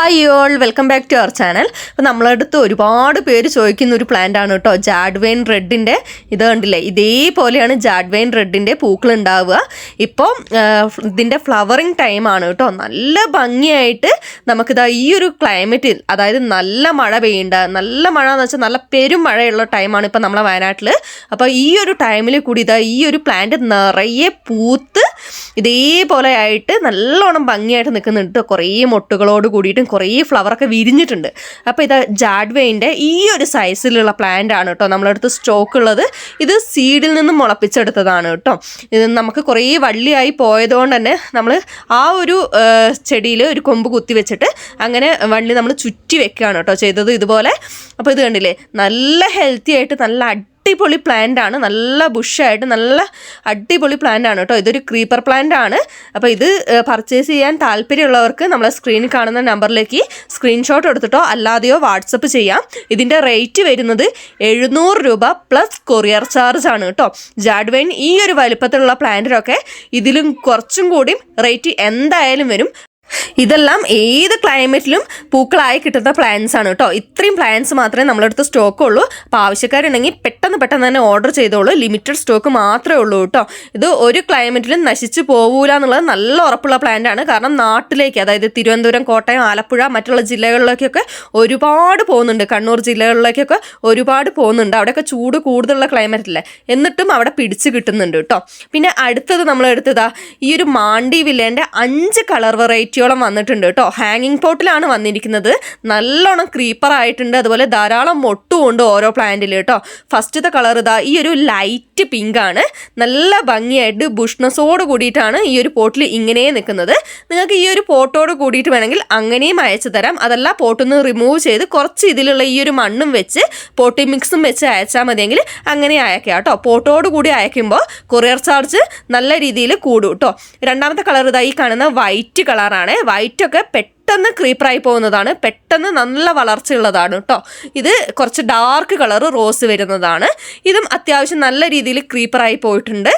Hi all welcome back to our channel അപ്പോൾ നമ്മളടുത്ത് ഒരുപാട് പേര് ചോദിക്കുന്ന ഒരു പ്ലാന്റ് ആണ് കേട്ടോ ജാഡ്വെയിൻ റെഡിന്റെ ഇത് കണ്ടില്ലേ? ഇതേപോലെയാണ് ജാഡ്വെയിൻ റെഡിന്റെ പൂക്കൾ ഉണ്ടാവുക. ഇപ്പോൾ ഇതിന്റെ ഫ്ലവറിങ് ടൈമാണ് കേട്ടോ. നല്ല ഭംഗിയായിട്ട് നമുക്കിതാ ഈ ഒരു ക്ലൈമറ്റിൽ അതായത് നല്ല മഴ പെയ്യേണ്ട നല്ല മഴ എന്ന് വെച്ചാൽ നല്ല പെരും മഴയുള്ള ടൈമാണ് ഇപ്പോൾ നമ്മളെ വയനാട്ടിൽ അപ്പോൾ ഈ ഒരു ടൈമിൽ കൂടി ഇതാ ഈ ഒരു പ്ലാന്റ് നിറയെ പൂത്ത് ഇതേപോലെ ആയിട്ട് നല്ലോണം ഭംഗിയായിട്ട് നിൽക്കുന്നുണ്ട് കുറേ മൊട്ടുകളോട് കൂടിയിട്ടും കുറേ ഫ്ലവറൊക്കെ വിരിഞ്ഞിട്ടുണ്ട്. അപ്പോൾ ഇത് ജാഡ്വേന്റെ ഈ ഒരു സൈസിലുള്ള പ്ലാന്റ് ആണ് കേട്ടോ നമ്മളടുത്ത് സ്റ്റോക്ക് ഉള്ളത്. ഇത് സീഡിൽ നിന്നും മുളപ്പിച്ചെടുത്തതാണ് കേട്ടോ. ഇത് നമുക്ക് കുറേ വള്ളിയായി പോയതുകൊണ്ട് തന്നെ നമ്മൾ ആ ഒരു ചെടിയിൽ ഒരു കൊമ്പ് കുത്തി വെച്ചിട്ട് അങ്ങനെ വള്ളി നമ്മൾ ചുറ്റി വെക്കുകയാണ് കേട്ടോ ചെയ്തത് ഇതുപോലെ. അപ്പോൾ ഇത് കണ്ടില്ലേ നല്ല ഹെൽത്തി ആയിട്ട് നല്ല അടിപൊളി പ്ലാന്റ് ആണ്. നല്ല ബുഷായിട്ട് നല്ല അടിപൊളി പ്ലാന്റ് ആണ് കേട്ടോ. ഇതൊരു ക്രീപ്പർ പ്ലാന്റ് ആണ്. അപ്പോൾ ഇത് പർച്ചേസ് ചെയ്യാൻ താല്പര്യമുള്ളവർക്ക് നമ്മളെ സ്ക്രീനിൽ കാണുന്ന നമ്പറിലേക്ക് സ്ക്രീൻഷോട്ട് എടുത്തിട്ടോ അല്ലാതെയോ വാട്സപ്പ് ചെയ്യാം. ഇതിന്റെ റേറ്റ് വരുന്നത് എഴുന്നൂറ് രൂപ പ്ലസ് കൊറിയർ ചാർജ് ആണ് കേട്ടോ. ജാഡ്വൈൻ ഈ ഒരു വലിപ്പത്തിലുള്ള പ്ലാന്റിനൊക്കെ ഇതിലും കുറച്ചും കൂടി റേറ്റ് എന്തായാലും വരും. ഇതെല്ലാം ഏത് ക്ലൈമറ്റിലും പൂക്കളായി കിട്ടുന്ന പ്ലാന്റ്സ് ആണ് കേട്ടോ ഇത്രയും പ്ലാന്റ്സ് മാത്രമേ നമ്മളടുത്ത് സ്റ്റോക്ക് ഉള്ളൂ. അപ്പോൾ ആവശ്യക്കാരുണ്ടെങ്കിൽ പെട്ടെന്ന് പെട്ടെന്ന് തന്നെ ഓർഡർ ചെയ്തോളൂ. ലിമിറ്റഡ് സ്റ്റോക്ക് മാത്രമേ ഉള്ളൂ കേട്ടോ ഇത് ഒരു ക്ലൈമറ്റിലും നശിച്ചു പോകൂല എന്നുള്ളത് നല്ല ഉറപ്പുള്ള പ്ലാന്റ് ആണ്. കാരണം നാട്ടിലേക്ക് അതായത് തിരുവനന്തപുരം കോട്ടയം ആലപ്പുഴ മറ്റുള്ള ജില്ലകളിലേക്കൊക്കെ ഒരുപാട് പോകുന്നുണ്ട്. കണ്ണൂർ ജില്ലകളിലേക്കൊക്കെ ഒരുപാട് പോകുന്നുണ്ട്. അവിടെയൊക്കെ ചൂട് കൂടുതലുള്ള ക്ലൈമറ്റ് അല്ലേ? എന്നിട്ടും അവിടെ പിടിച്ചു കിട്ടുന്നുണ്ട് കേട്ടോ പിന്നെ അടുത്തത് നമ്മളെടുത്തതാ ഈ ഒരു മാണ്ടി വില്ലേന്റെ അഞ്ച് കളർ വെറൈറ്റിയോളം വന്നിട്ടുണ്ട് കേട്ടോ. ഹാങ്ങിങ് പോട്ടിലാണ് വന്നിരിക്കുന്നത്. നല്ലോണം ക്രീപ്പർ ആയിട്ടുണ്ട്. അതുപോലെ ധാരാളം മൊട്ടുമുണ്ട് ഓരോ പ്ലാന്റിൽ കേട്ടോ. ഫസ്റ്റത്തെ കളർ ഇതാ ഈ ഒരു ലൈറ്റ് പിങ്ക് ആണ്. നല്ല ഭംഗിയായിട്ട് ബുഷ്നസോട് കൂടിയിട്ടാണ് ഈ ഒരു പോട്ടിൽ ഇങ്ങനെ നിൽക്കുന്നത് നിങ്ങൾക്ക് ഈ ഒരു പോട്ടോട് കൂടിയിട്ട് വേണമെങ്കിൽ അങ്ങനെയും അയച്ചു തരാം. അതല്ല പോട്ടൊന്ന് റിമൂവ് ചെയ്ത് കുറച്ച് ഇതിലുള്ള ഈ ഒരു മണ്ണും വെച്ച് പോട്ടി മിക്സും വെച്ച് അയച്ചാൽ മതിയെങ്കിൽ അങ്ങനെ അയക്കാം കേട്ടോ. പോട്ടോട് കൂടി അയക്കുമ്പോൾ കൊറിയർ ചാർജ് നല്ല രീതിയിൽ കൂടും കേട്ടോ. രണ്ടാമത്തെ കളർ ഇതായി കാണുന്ന വൈറ്റ് കളറാണ് വൈറ്റ് ഒക്കെ പെട്ടെന്ന് ക്രീപ്പറായി പോകുന്നതാണ്. പെട്ടെന്ന് നല്ല വളർച്ചയുള്ളതാണ് കേട്ടോ ഇത് കുറച്ച് ഡാർക്ക് കളർ റോസ് വരുന്നതാണ്. ഇതും അത്യാവശ്യം നല്ല രീതിയിൽ ക്രീപ്പറായി പോയിട്ടുണ്ട്.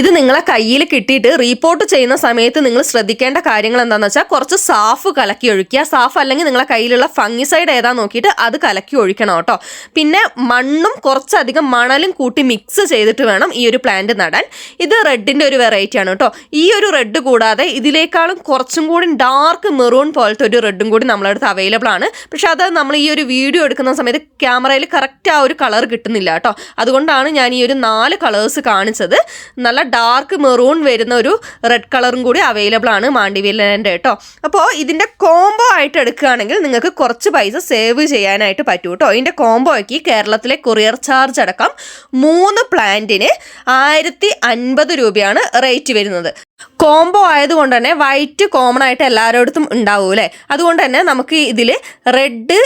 ഇത് നിങ്ങളെ കയ്യിൽ കിട്ടിയിട്ട് റീപ്പോർട്ട് ചെയ്യുന്ന സമയത്ത് നിങ്ങൾ ശ്രദ്ധിക്കേണ്ട കാര്യങ്ങൾ എന്താണെന്ന് വെച്ചാൽ കുറച്ച് സാഫ് കലക്കി ഒഴിക്കുക. സാഫ് അല്ലെങ്കിൽ നിങ്ങളെ കയ്യിലുള്ള ഫംഗിസൈഡ് ഏതാ നോക്കിയിട്ട് അത് കലക്കി ഒഴിക്കണം കേട്ടോ. പിന്നെ മണ്ണും കുറച്ചധികം മണലും കൂട്ടി മിക്സ് ചെയ്തിട്ട് വേണം ഈ ഒരു പ്ലാന്റ് നടാൻ. ഇത് റെഡിന്റെ ഒരു വെറൈറ്റി ആണ് കേട്ടോ. ഈ ഒരു റെഡ് കൂടാതെ ഇതിനേക്കാളും കുറച്ചും കൂടി ഡാർക്ക് മെറൂൺ പോലത്തെ ഒരു റെഡും കൂടി നമ്മളടുത്ത് അവൈലബിൾ ആണ്. പക്ഷെ അത് നമ്മൾ ഈ ഒരു വീഡിയോ എടുക്കുന്ന സമയത്ത് ക്യാമറയിൽ കറക്റ്റ് ആ ഒരു കളർ കിട്ടുന്നില്ല കേട്ടോ. അതുകൊണ്ടാണ് ഞാൻ ഈ ഒരു നാല് കളേഴ്സ് കാണിച്ചത്. നല്ല ഡാർക്ക് മെറൂൺ വരുന്ന ഒരു റെഡ് കളറും കൂടി അവൈലബിൾ ആണ് മാണ്ടിവില്ലന്റെ കേട്ടോ. അപ്പോൾ ഇതിന്റെ കോംബോ ആയിട്ട് എടുക്കുകയാണെങ്കിൽ നിങ്ങൾക്ക് കുറച്ച് പൈസ സേവ് ചെയ്യാനായിട്ട് പറ്റും കേട്ടോ. ഇതിന്റെ കോംബോയ്ക്ക് കേരളത്തിലെ കൊറിയർ ചാർജ് അടക്കം മൂന്ന് പ്ലാന്റിന് ആയിരത്തി അൻപത് രൂപയാണ് റേറ്റ് വരുന്നത്. കോംബോ ആയതുകൊണ്ട് തന്നെ വൈറ്റ് കോമൺ ആയിട്ട് എല്ലാവരോടത്തും ഉണ്ടാവും അല്ലേ? അതുകൊണ്ട് തന്നെ നമുക്ക് ഇതിൽ red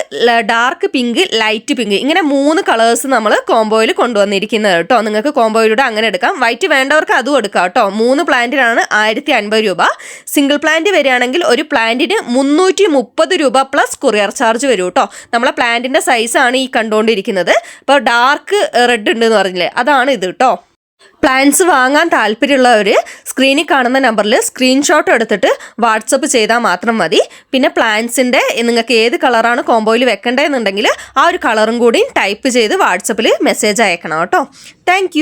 dark pink light pink ഇങ്ങനെ മൂന്ന് കളേഴ്സ് നമ്മൾ കോംബോയിൽ കൊണ്ടുവന്നിരിക്കുന്നത് കേട്ടോ. നിങ്ങൾക്ക് കോംബോയിലൂടെ അങ്ങനെ എടുക്കാം. വൈറ്റ് വേണ്ടവർക്ക് അതും എടുക്കാം കേട്ടോ. മൂന്ന് പ്ലാന്റിനാണ് ആയിരത്തി അൻപത് രൂപ. സിംഗിൾ പ്ലാന്റ് വരികയാണെങ്കിൽ ഒരു പ്ലാന്റിന് മുന്നൂറ്റി മുപ്പത് രൂപ പ്ലസ് കൊറിയർ ചാർജ് വരും കേട്ടോ. നമ്മളെ പ്ലാന്റിന്റെ സൈസാണ് ഈ കണ്ടുകൊണ്ടിരിക്കുന്നത്. അപ്പോൾ ഡാർക്ക് റെഡ് ഉണ്ട് എന്ന് പറഞ്ഞില്ലേ? അതാണ് ഇത് കേട്ടോ. പ്ലാൻസ് വാങ്ങാൻ താല്പര്യമുള്ളവർ സ്ക്രീനിൽ കാണുന്ന നമ്പറിൽ സ്ക്രീൻഷോട്ട് എടുത്തിട്ട് വാട്സപ്പ് ചെയ്താൽ മാത്രം മതി. പിന്നെ പ്ലാൻസിന്റെ നിങ്ങൾക്ക് ഏത് കളറാണ് കോംബോയിൽ വെക്കേണ്ടതെന്നുണ്ടെങ്കിൽ ആ ഒരു കളറും കൂടി ടൈപ്പ് ചെയ്ത് വാട്സപ്പിൽ മെസ്സേജ് അയക്കണം കേട്ടോ. താങ്ക്